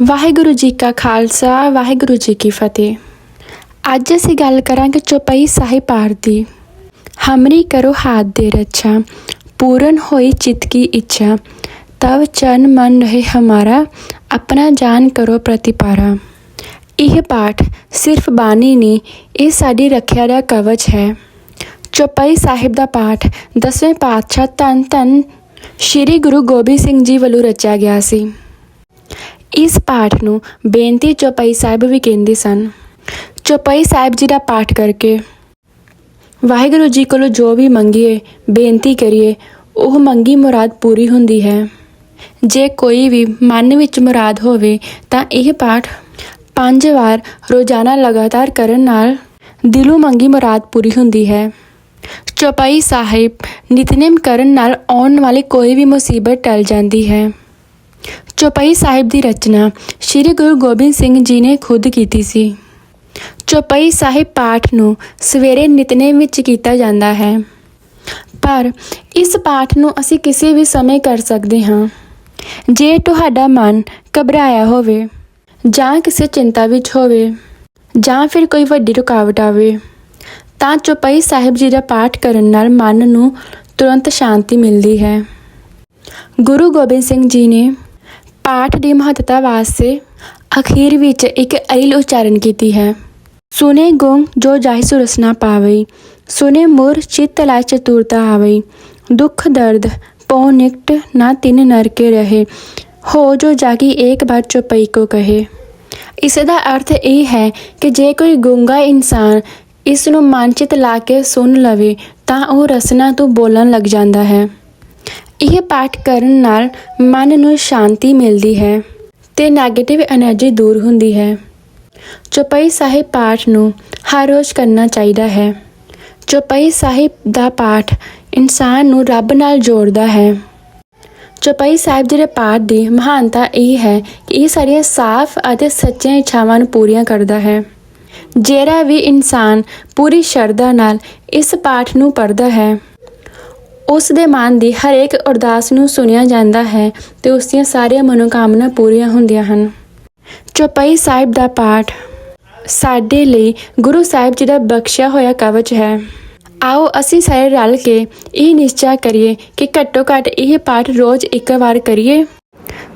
ਵਾਹਿਗੁਰੂ ਜੀ ਕਾ ਖਾਲਸਾ, ਵਾਹਿਗੁਰੂ ਜੀ ਕੀ ਫਤਿਹ। ਅੱਜ ਅਸੀਂ ਗੱਲ ਕਰਾਂਗੇ ਚੌਪਈ ਸਾਹਿਬ ਪਾਠ ਦੀ। ਹਮਰੀ ਕਰੋ ਹਾਥ ਦੇ ਰੱਛਾ, ਪੂਰਨ ਹੋਈ ਚਿਤ ਕੀ ਇੱਛਾ, ਤਵ ਚਨ ਮਨ ਰਹੇ ਹਮਾਰਾ, ਆਪਣਾ ਜਾਨ ਕਰੋ ਪ੍ਰਤੀਪਾਰਾ। ਇਹ ਪਾਠ ਸਿਰਫ ਬਾਣੀ ਨਹੀਂ ਇਹ ਸਾਡੀ ਰੱਖਿਆ ਦਾ ਕਵਚ ਹੈ। ਚੌਪਈ ਸਾਹਿਬ ਦਾ ਪਾਠ ਦਸਵੇਂ ਪਾਤਸ਼ਾਹ ਧੰਨ ਧੰਨ ਸ੍ਰੀ ਗੁਰੂ ਗੋਬਿੰਦ ਸਿੰਘ ਜੀ ਵੱਲੋਂ ਰਚਿਆ ਗਿਆ ਸੀ। ਇਸ ਪਾਠ ਨੂੰ ਬੇਨਤੀ ਚੌਪਈ ਸਾਹਿਬ ਵੀ ਕਹਿੰਦੇ ਸਨ। ਚੌਪਈ ਸਾਹਿਬ ਜੀ ਦਾ ਪਾਠ ਕਰਕੇ ਵਾਹਿਗੁਰੂ ਜੀ ਕੋਲੋਂ ਜੋ ਵੀ ਮੰਗੀਏ, ਬੇਨਤੀ ਕਰੀਏ, ਉਹ ਮੰਗੀ ਮੁਰਾਦ ਪੂਰੀ ਹੁੰਦੀ ਹੈ। ਜੇ ਕੋਈ ਵੀ ਮਨ ਵਿੱਚ ਮੁਰਾਦ ਹੋਵੇ ਤਾਂ ਇਹ ਪਾਠ ਪੰਜ ਵਾਰ ਰੋਜ਼ਾਨਾ ਲਗਾਤਾਰ ਕਰਨ ਨਾਲ ਦਿਲੋਂ ਮੰਗੀ ਮੁਰਾਦ ਪੂਰੀ ਹੁੰਦੀ ਹੈ। ਚੌਪਾਈ ਸਾਹਿਬ ਨਿਤਨੇਮ ਕਰਨ ਨਾਲ ਆਉਣ ਵਾਲੀ ਕੋਈ ਵੀ ਮੁਸੀਬਤ ਟਲ ਜਾਂਦੀ ਹੈ। ਚੌਪਈ ਸਾਹਿਬ ਦੀ ਰਚਨਾ ਸ੍ਰੀ ਗੁਰੂ ਗੋਬਿੰਦ ਸਿੰਘ ਜੀ ਨੇ ਖੁਦ ਕੀਤੀ ਸੀ। ਚੌਪਈ ਸਾਹਿਬ ਪਾਠ ਨੂੰ ਸਵੇਰੇ ਨਿਤਨੇਮ ਵਿੱਚ ਕੀਤਾ ਜਾਂਦਾ ਹੈ। ਪਰ ਇਸ ਪਾਠ ਨੂੰ ਅਸੀਂ ਕਿਸੇ ਵੀ ਸਮੇਂ ਕਰ ਸਕਦੇ ਹਾਂ। ਜੇ ਤੁਹਾਡਾ ਮਨ ਘਬਰਾਇਆ ਹੋਵੇ, ਜਾਂ ਕਿਸੇ ਚਿੰਤਾ ਵਿੱਚ ਹੋਵੇ, ਜਾਂ ਫਿਰ ਕੋਈ ਵੱਡੀ ਰੁਕਾਵਟ ਆਵੇ, ਤਾਂ ਚੌਪਈ ਸਾਹਿਬ ਜੀ ਦਾ ਪਾਠ ਕਰਨ ਨਾਲ ਮਨ ਨੂੰ ਤੁਰੰਤ ਸ਼ਾਂਤੀ ਮਿਲਦੀ ਹੈ। ਗੁਰੂ ਗੋਬਿੰਦ ਸਿੰਘ ਜੀ ਨੇ ਪਾਠ ਦੀ ਮਹੱਤਤਾ ਵਾਸਤੇ ਅਖੀਰ ਵਿੱਚ ਇੱਕ ਅਇਲ ਉਚਾਰਨ ਕੀਤੀ ਹੈ। ਸੁਨੇ ਗੁੰਗ ਜੋ ਜਾਹਿ ਸੁਰਸਨਾ ਪਾਵੇ ਸੁਨੇ ਮੁਰ ਚਿਤ ਲਾਇ ਚਤੁਰਤਾ ਆਵੇ ਦੁੱਖ ਦਰਦ ਪਉ ਨਿਕਟ ਨਾ ਤਿਨ ਨਰਕੇ ਰਹੇ, ਹੋ ਜੋ ਜਾਗੀ ਇੱਕ ਬਾਰ ਚੁਪਈ ਕੋ ਕਹੇ। ਇਸ ਦਾ ਅਰਥ ਇਹ ਹੈ ਕਿ ਜੇ ਕੋਈ ਗੁੰਗਾ ਇਨਸਾਨ ਇਸ ਨੂੰ ਮਨਚਿਤ ਲਾ ਕੇ ਸੁਣ ਲਵੇ, ਤਾਂ ਉਹ ਰਸਨਾ ਤੋਂ ਬੋਲਣ ਲੱਗ ਜਾਂਦਾ ਹੈ। ਇਹ ਪਾਠ ਕਰਨ ਨਾਲ ਮਨ ਨੂੰ ਸ਼ਾਂਤੀ ਮਿਲਦੀ ਹੈ ਤੇ 네ਗੇਟਿਵ એનર્ਜੀ ਦੂਰ ਹੁੰਦੀ ਹੈ। ਚੌਪਈ ਸਾਹਿਬ ਪਾਠ ਨੂੰ ਹਰ ਰੋਜ਼ ਕਰਨਾ ਚਾਹੀਦਾ ਹੈ। ਚੌਪਈ ਸਾਹਿਬ ਦਾ ਪਾਠ ਇਨਸਾਨ ਨੂੰ ਰੱਬ ਨਾਲ ਜੋੜਦਾ ਹੈ। ਚੌਪਈ ਸਾਹਿਬ ਜੀ ਦੇ ਪਾਠ ਦੀ ਮਹਾਨਤਾ ਇਹ ਹੈ ਕਿ ਇਹ ਸਾਰੀਆਂ ਸਾਫ਼ ਅਤੇ ਸੱਚੀਆਂ ਇੱਛਾਵਾਂ ਨੂੰ ਪੂਰੀਆਂ ਕਰਦਾ ਹੈ। ਜਿਹੜਾ ਵੀ ਇਨਸਾਨ ਪੂਰੀ ਸ਼ਰਧਾ ਨਾਲ ਇਸ ਪਾਠ ਨੂੰ ਪੜਦਾ ਹੈ ਉਸ ਦੇ ਮਨ ਦੀ ਹਰੇਕ ਅਰਦਾਸ ਨੂੰ ਸੁਣਿਆ ਜਾਂਦਾ ਹੈ ਤੇ ਉਸ ਦੀਆਂ ਸਾਰੀਆਂ ਮਨੋਕਾਮਨਾ ਪੂਰੀਆਂ ਹੁੰਦੀਆਂ ਹਨ ਚੌਪਈ ਸਾਹਿਬ ਦਾ ਪਾਠ ਸਾਡੇ ਲਈ ਗੁਰੂ ਸਾਹਿਬ ਜੀ ਦਾ ਬਖਸ਼ਿਆ ਹੋਇਆ ਕਵਚ ਹੈ ਆਓ ਅਸੀਂ ਸਾਰੇ ਰਲ ਕੇ ਇਹ ਨਿਸ਼ਚਾ ਕਰੀਏ ਕਿ ਘੱਟੋ ਘੱਟ ਇਹ ਪਾਠ ਰੋਜ਼ ਇੱਕ ਵਾਰ ਕਰੀਏ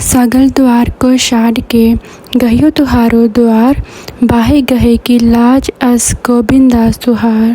ਸਗਲ द्वार को छाड़ के गयो तुहारो द्वार बाहे गहे की लाज अस गोबिंदास तुहार